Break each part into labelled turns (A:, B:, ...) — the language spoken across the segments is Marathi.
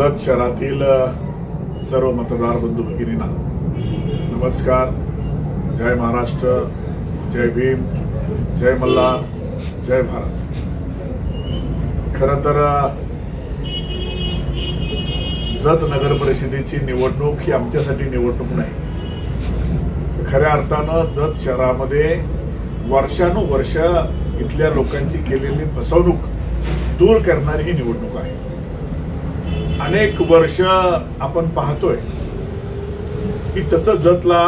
A: जत शहरातील सर्व मतदार बंधू भगिनींना नमस्कार. जय महाराष्ट्र जय भीम जय मल्हार जय भारत. खरं तर जत नगर परिषदेची निवडणूक ही आमच्यासाठी निवडणूक नाही. खऱ्या अर्थानं जत शहरामध्ये वर्षानुवर्ष इथल्या लोकांची केलेली फसवणूक दूर करणारी ही निवडणूक आहे. अनेक वर्ष आपण पाहतोय की तसं जतला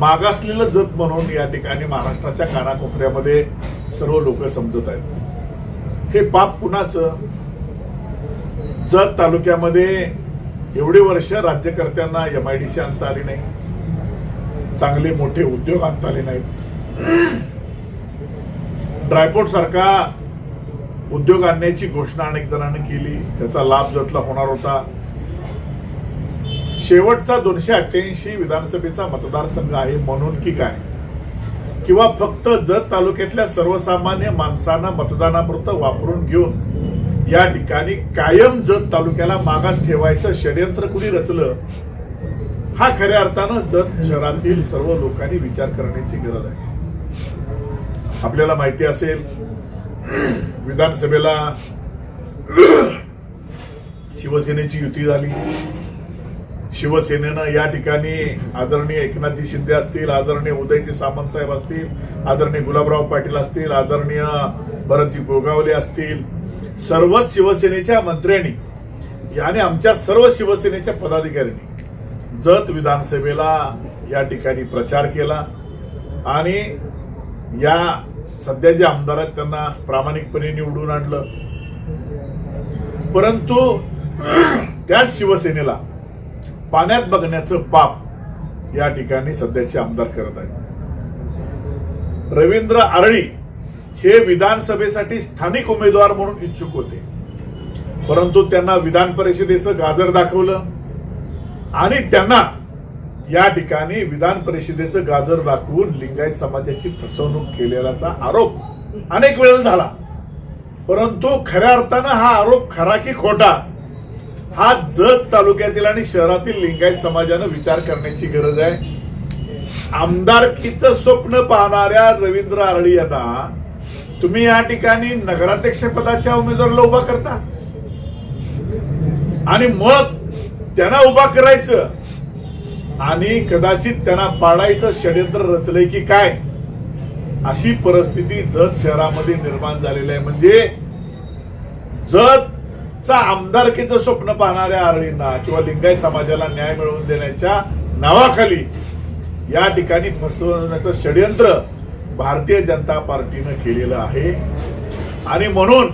A: मागासलेलं जत म्हणून या ठिकाणी महाराष्ट्राच्या कानाकोपऱ्यामध्ये सर्व लोक समजत आहेत. हे पाप कुणाचं? जत तालुक्यामध्ये एवढे वर्ष राज्यकर्त्यांना एम आय डी सी आणता आली नाही. चांगले मोठे उद्योग आणता आले नाहीत. ड्रायपोर्ट सारखा उद्योग आणण्याची घोषणा अनेक जणांनी केली. त्याचा लाभ जतला होणार होता. शेवटचा दोनशे अठ्ठ्याऐंशी विधानसभेचा मतदारसंघ आहे म्हणून की काय? किंवा फक्त जत तालुक्यातल्या सर्वसामान्य माणसांना मतदानापुरतं वापरून घेऊन या ठिकाणी कायम जत तालुक्याला मागास ठेवायचं षडयंत्र कुणी रचलं? हा खऱ्या अर्थानं जत शहरातील सर्व लोकांनी विचार करण्याची गरज आहे. आपल्याला माहिती असेल विधानसभेला शिवसेनेची युती झाली. शिवसेनेनं या ठिकाणी आदरणीय एकनाथजी शिंदे असतील आदरणीय उदयजी सामंत साहेब असतील आदरणीय गुलाबराव पाटील असतील आदरणीय भरतजी गोगावले असतील सर्वच शिवसेनेच्या मंत्र्यांनी आणि आमच्या सर्व शिवसेनेच्या पदाधिकाऱ्यांनी जत विधानसभेला या ठिकाणी प्रचार केला आणि या सध्या जे आमदार आहेत त्यांना प्रामाणिकपणे निवडून आणलं. परंतु त्याच शिवसेनेला पाण्यात बघण्याचं पाप या ठिकाणी सध्याचे आमदार करत आहेत. रवींद्र आरळी हे विधानसभेसाठी स्थानिक उमेदवार म्हणून इच्छुक होते. परंतु त्यांना विधान परिषदेचं गाजर दाखवलं आणि त्यांना या ठिकाणी विधान परिषदेचं गाजर दाखवून लिंगायत समाजाची फसवणूक केलेल्याचा आरोप अनेक वेळेला झाला. परंतु खऱ्या अर्थानं हा आरोप खरा की खोटा? हा जत तालुक्यातील आणि शहरातील लिंगायत समाजानं विचार करण्याची गरज आहे. आमदारकीचं स्वप्न पाहणाऱ्या रवींद्र आरळी यांना तुम्ही या ठिकाणी नगराध्यक्ष पदाच्या उमेदवाराला उभा करता. आणि मग त्यांना उभा करायचं. आणि कदाचित त्यांना पाडायचं षडयंत्र रचलंय की काय अशी परिस्थिती जत शहरामध्ये निर्माण झालेली आहे. म्हणजे जतचा आमदारकीचं स्वप्न पाहणाऱ्या आरळींना किंवा लिंगायत समाजाला न्याय मिळवून देण्याच्या नावाखाली या ठिकाणी फसवण्याचं षडयंत्र भारतीय जनता पार्टीनं केलेलं आहे. आणि म्हणून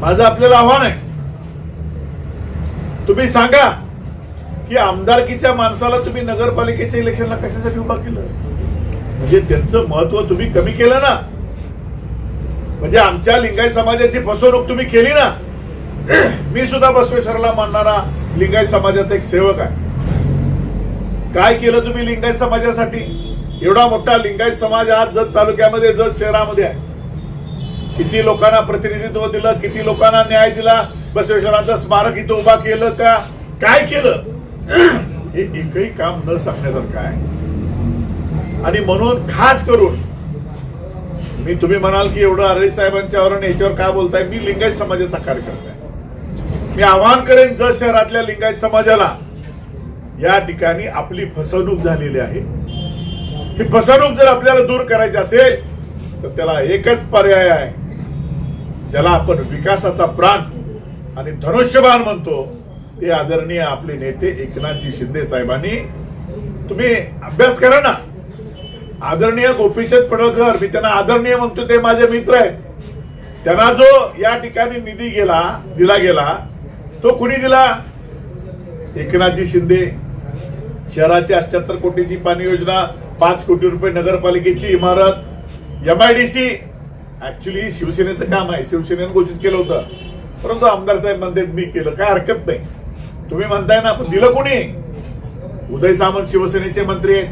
A: माझं आपल्याला आव्हान आहे. तुम्ही सांगा की आमदारकीच्या माणसाला तुम्ही नगरपालिकेच्या इलेक्शनला कशासाठी उभा केलं? म्हणजे त्यांचं महत्त्व तुम्ही कमी केलं ना. म्हणजे आमच्या लिंगायत समाजाची फसवणूक तुम्ही केली ना. मी सुद्धा बसवेश्वरला मानणारा लिंगायत समाजाचा एक सेवक आहे. काय केलं तुम्ही लिंगायत समाजासाठी? एवढा मोठा लिंगायत समाज आज जत तालुक्यामध्ये जत शहरामध्ये आहे. किती लोकांना प्रतिनिधित्व दिलं किती लोकांना न्याय दिला बसवेश्वरांचं स्मारक इथं उभा केलं का? काय केलं? हे एकही काम न सांगण्यासारखं आहे. आणि म्हणून खास करून मी तुम्ही म्हणाल की एवढं आरळी साहेबांच्यावर आणि याच्यावर काय बोलताय? मी लिंगायत समाजाचा कार्यकर्ता आहे. मी आवाहन करेन जर शहरातल्या लिंगायत समाजाला या ठिकाणी आपली फसवणूक झालेली आहे ही फसवणूक जर आपल्याला दूर करायची असेल तर त्याला एकच पर्याय आहे. ज्याला आपण विकासाचा प्राण आणि धनुष्यबाण म्हणतो ते आदरणीय आपले नेते एकनाथजी शिंदे साहेबांनी तुम्ही अभ्यास करा ना. आदरणीय गोपीचंद पडळकर मी त्यांना आदरणीय म्हणतो ते माझे मित्र आहेत. त्यांना जो या ठिकाणी निधी गेला दिला गेला तो कुणी दिला? एकनाथजी शिंदे. शहराची अठ्याहत्तर कोटीची पाणी योजना पाच कोटी रुपये नगरपालिकेची इमारत एमआयडीसी ऍक्च्युली शिवसेनेचं काम आहे. शिवसेनेनं घोषित केलं होतं. परंतु आमदार साहेब म्हणतात मी केलं. काय हरकत नाही. तुम्ही म्हणताय ना पण दिलं कोणी? उदय सामंत शिवसेनेचे मंत्री आहेत.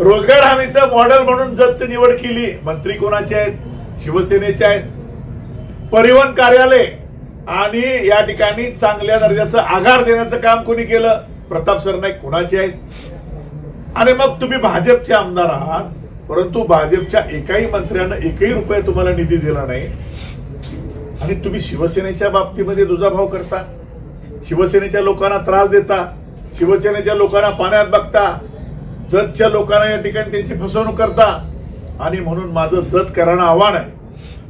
A: रोजगार हमीचं मॉडेल म्हणून जतची निवड केली. मंत्री कोणाचे आहेत? शिवसेनेचे आहेत. परिवहन कार्यालय आणि या ठिकाणी चांगल्या दर्जाचं आधार देण्याचं काम कोणी केलं? प्रताप सरनाईक कुणाचे आहेत? आणि मग तुम्ही भाजपचे आमदार आहात परंतु भाजपच्या एकाही मंत्र्यानं एकही रुपये तुम्हाला निधी दिला नाही. आणि तुम्ही शिवसेनेच्या बाबतीमध्ये दुजाभाव करता. शिवसेनेच्या लोकांना त्रास देता शिवसेनेच्या लोकांना पाण्यात बघता जतच्या लोकांना या ठिकाणी त्यांची फसवणूक करता. आणि म्हणून माझं जत करणं आव्हान आहे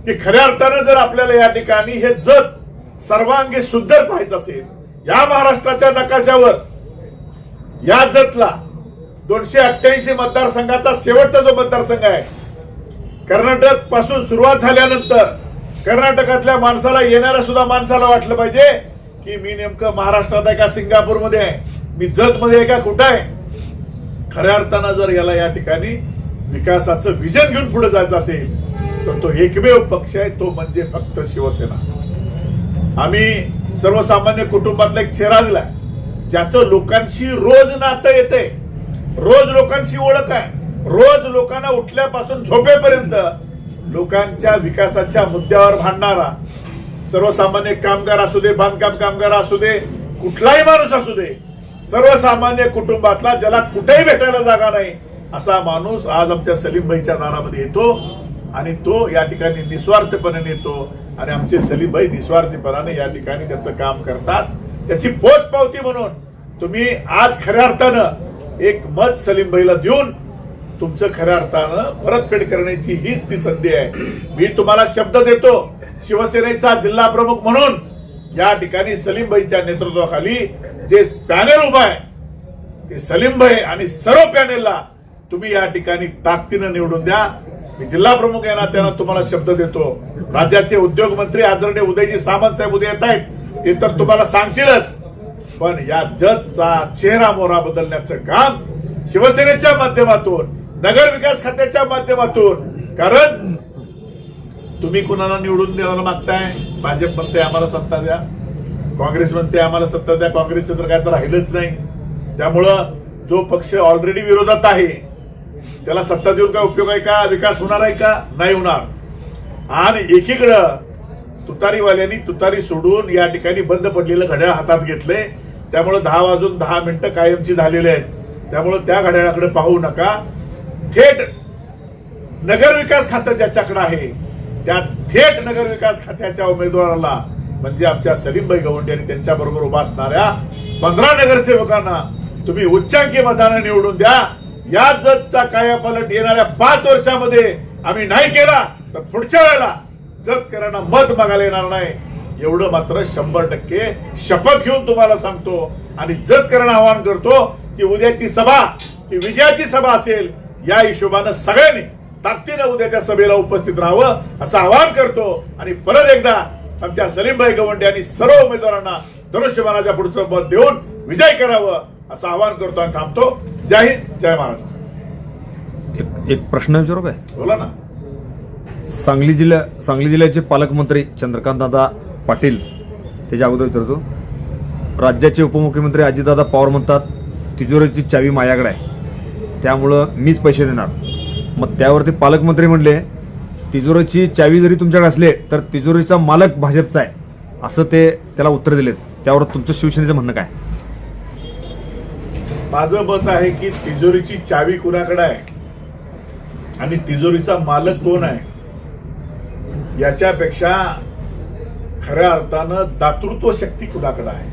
A: की खऱ्या अर्थानं जर आपल्याला या ठिकाणी हे जत सर्वांगी सुंदर पाहायचं असेल या महाराष्ट्राच्या नकाशावर या जतला दोनशे अठ्ठ्याऐंशी मतदारसंघाचा शेवटचा जो मतदारसंघ आहे कर्नाटकपासून सुरुवात झाल्यानंतर कर्नाटकातल्या माणसाला येणाऱ्या सुद्धा माणसाला वाटलं पाहिजे की मी नेमकं महाराष्ट्रात आहे का सिंगापूरमध्ये आहे? मी जतमध्ये आहे का कुठं आहे? खऱ्या अर्थानं जर याला या ठिकाणी विकासाचं विजन घेऊन पुढे जायचं असेल तर तो एकमेव पक्ष आहे तो म्हणजे फक्त शिवसेना. आम्ही सर्वसामान्य कुटुंबातला एक चेहरा दिलाय ज्याचं लोकांशी रोज नातं येते रोज लोकांशी ओळख आहे. रोज लोकांना उठल्यापासून झोपेपर्यंत लोकांच्या विकासाच्या मुद्द्यावर भांडणारा सर्वसामान्य कामगार असू दे बांधकाम कामगार असू दे कुठलाही माणूस असू दे सर्वसामान्य कुटुंबातला ज्याला कुठेही भेटायला जागा नाही असा माणूस आज आमच्या सलीमभाईच्या दारामध्ये येतो आणि तो या ठिकाणी निस्वार्थपणे येतो आणि आमचे सलीमभाई निस्वार्थीपणाने या ठिकाणी त्याचं काम करतात. त्याची पोच पावती म्हणून तुम्ही आज खऱ्या अर्थानं एक मत सलीमभाईला देऊन तुमचं खऱ्या अर्थानं परतफेड करण्याची हीच ती संधी आहे. मी तुम्हाला शब्द देतो. शिवसेनेचा जिल्हा प्रमुख म्हणून या ठिकाणी सलीमबाईच्या नेतृत्वाखाली जे पॅनेल उभा आहे ते सलीमबाई आणि सर्व पॅनेलला तुम्ही या ठिकाणी ताकदीनं निवडून द्या. मी जिल्हा प्रमुख आहे ना त्यांना तुम्हाला शब्द देतो. राज्याचे उद्योग मंत्री आदरणीय उदयजी सामंत साहेब उद्या येत आहेत. ते तर तुम्हाला सांगतीलच. पण या जतचा चेहरा मोहरा बदलण्याचं काम शिवसेनेच्या माध्यमातून नगर विकास खात्याच्या माध्यमातून कारण तुम्ही कुणाला निवडून द्यायला मागताय? भाजप म्हणते आम्हाला सत्ता द्या. काँग्रेस म्हणते आम्हाला सत्ता द्या. काँग्रेसचं तर काय तर राहिलंच नाही. त्यामुळं जो पक्ष ऑलरेडी विरोधात आहे त्याला सत्ता देऊन काय उपयोग आहे का? विकास होणार आहे का? नाही होणार. आणि एकीकडं तुतारीवाल्यांनी तुतारी सोडून या ठिकाणी बंद पडलेलं घड्याळ हातात घेतले त्यामुळं दहा वाजून दहा मिनिटं कायमची झालेली आहेत. त्यामुळं त्या घड्याळाकडे पाहू नका. थेट नगर विकास खातं ज्याच्याकडे आहे त्या थेट नगर विकास खात्याच्या उमेदवाराला म्हणजे आमच्या सलीमभाई गवंडे आणि त्यांच्या बरोबर उभा असणाऱ्या पंधरा नगरसेवकांना तुम्ही उच्चांकी मताने निवडून द्या. या जतचा कायापालट येणाऱ्या पाच वर्षामध्ये आम्ही नाही केला तर पुढच्या वेळेला जतकरांना मत मागायला येणार नाही. एवढं मात्र शंभर टक्के शपथ घेऊन तुम्हाला सांगतो आणि जतकरांना आवाहन करतो की उद्याची सभा ही विजयाची सभा असेल या हिशोबानं सगळ्यांनी ताकदीनं उद्याच्या सभेला उपस्थित राहावं असं आवाहन करतो. आणि परत एकदा आमच्या सलीमभाई गवंडे आणि सर्व उमेदवारांना धनुष्यबाणाच्या पुढचं मत देऊन विजय करावं असं आवाहन करतो आणि थांबतो. जय हिंद जय महाराष्ट्र.
B: एक एक प्रश्न विचारू काय?
A: बोला ना.
B: सांगली जिल्हा सांगली जिल्ह्याचे पालकमंत्री चंद्रकांतदादा पाटील त्याच्या अगोदर विचारतो. राज्याचे उपमुख्यमंत्री अजितदादा पवार म्हणतात तिजोरीची चावी माझ्याकडे आहे. त्यामुळं मीच पैसे देणार. मग त्यावरती पालकमंत्री म्हणले तिजोरीची चावी जरी तुमच्याकडे असले तर तिजोरीचा मालक भाजपचा आहे. असं ते त्याला उत्तर दिलेत. त्यावर तुमचं शिवसेनेचं म्हणणं काय?
A: माझं मत आहे की तिजोरीची चावी कुणाकडे आहे? आणि तिजोरीचा मालक कोण आहे? याच्यापेक्षा खऱ्या अर्थानं दातृत्व शक्ती कुणाकडे आहे?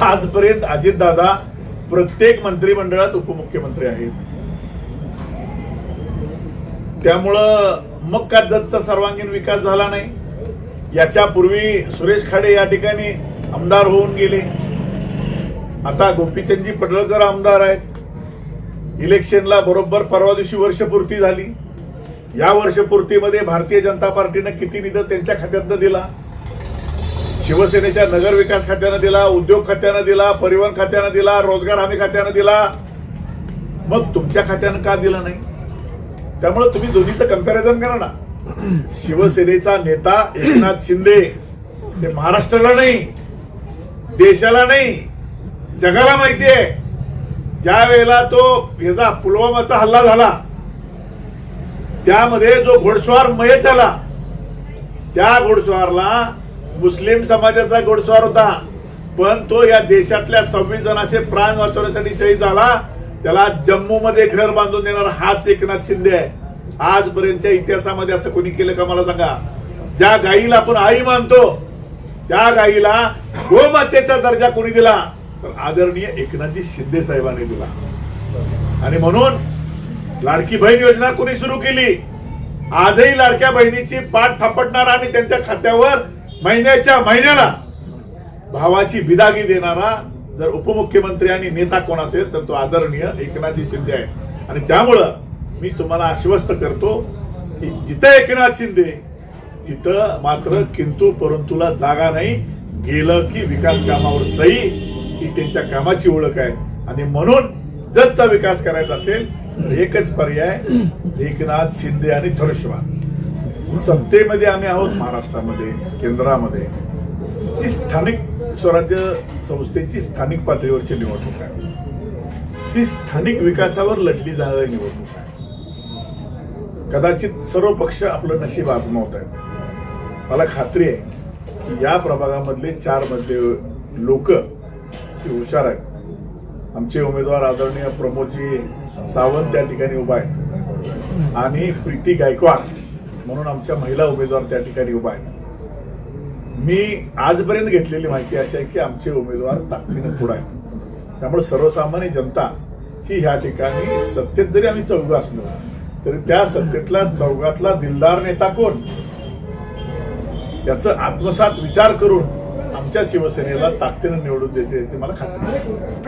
A: आजपर्यंत अजितदादा प्रत्येक मंत्रिमंडळात उपमुख्यमंत्री आहेत. त्यामुळं मग का जतचा सर्वांगीण विकास झाला नाही? याच्यापूर्वी सुरेश खाडे या ठिकाणी आमदार होऊन गेले. आता गोपीचंदजी पडळकर आमदार आहेत. इलेक्शनला बरोबर परवा दिवशी वर्षपूर्ती झाली. या वर्षपूर्तीमध्ये भारतीय जनता पार्टीनं किती निधी त्यांच्या खात्यातनं दिला? शिवसेनेच्या नगर विकास खात्यानं दिला उद्योग खात्यानं दिला परिवहन खात्यानं दिला रोजगार हमी खात्यानं दिला. मग तुमच्या खात्यानं का दिलं नाही? त्यामुळे तुम्ही दोन्हीचं कंपॅरिझन करा ना. शिवसेनेचा नेता एकनाथ शिंदे ते महाराष्ट्राला नाही देशाला नाही जगाला माहिती आहे. ज्या वेळेला तो ह्याचा पुलवामाचा हल्ला झाला त्यामध्ये जो घोडस्वार मयत झाला त्या घोडस्वारला मुस्लिम समाजाचा घोडस्वार होता. पण तो या देशातल्या सव्वीस जणांचे प्राण वाचवण्यासाठी शहीद झाला. त्याला जम्मू मध्ये घर बांधून देणारा हाच एकनाथ शिंदे आहे. आजपर्यंतच्या इतिहासामध्ये असं कोणी केलं का मला सांगा? ज्या गाईला आपण आई मानतो त्या गाईला गोमातेचा दर्जा कोणी दिला? तर आदरणीय एकनाथजी शिंदे साहेबांनी दिला. आणि म्हणून लाडकी बहीण योजना कोणी सुरू केली? आजही लाडक्या बहिणीची पाठ थापटणारा आणि त्यांच्या खात्यावर महिन्याच्या महिन्याला भावाची बिदागी देणारा जर उपमुख्यमंत्री आणि नेता कोण असेल तर तो आदरणीय एकनाथजी शिंदे आहे आणि त्यामुळं मी तुम्हाला आश्वस्त करतो की जिथं एकनाथ शिंदे तिथं मात्र किंतु परंतुला जागा नाही. गेलं की विकास कामावर सही ही त्यांच्या कामाची ओळख आहे. आणि म्हणून जतचा विकास करायचा असेल तर एकच पर्याय एकनाथ शिंदे आणि धनुष्यबाण. सत्तेमध्ये आम्ही आहोत महाराष्ट्रामध्ये केंद्रामध्ये. ही स्थानिक स्वराज्य संस्थेची स्थानिक पातळीवरची निवडणूक आहे. ही स्थानिक विकासावर लढली जाणारी निवडणूक आहे. कदाचित सर्व पक्ष आपलं नशीब आजमावत आहेत. मला खात्री आहे की या प्रभागामधले चार मधले लोक हुशार आहेत. आमचे उमेदवार आदरणीय प्रमोदजी सावंत त्या ठिकाणी उभा आहेत. आणि प्रीती गायकवाड म्हणून आमच्या महिला उमेदवार त्या ठिकाणी उभा आहेत. मी आजपर्यंत घेतलेली माहिती अशी आहे की आमचे उमेदवार ताकदीनं पुढे आहेत. त्यामुळे सर्वसामान्य जनता ही ह्या ठिकाणी सत्तेत जरी आम्ही चौघ असलो तरी त्या सत्तेतला चौघातला दिलदार नेता कोण? याचं आत्मसात विचार करून आमच्या शिवसेनेला ताकदीनं निवडून देते याची मला खात्री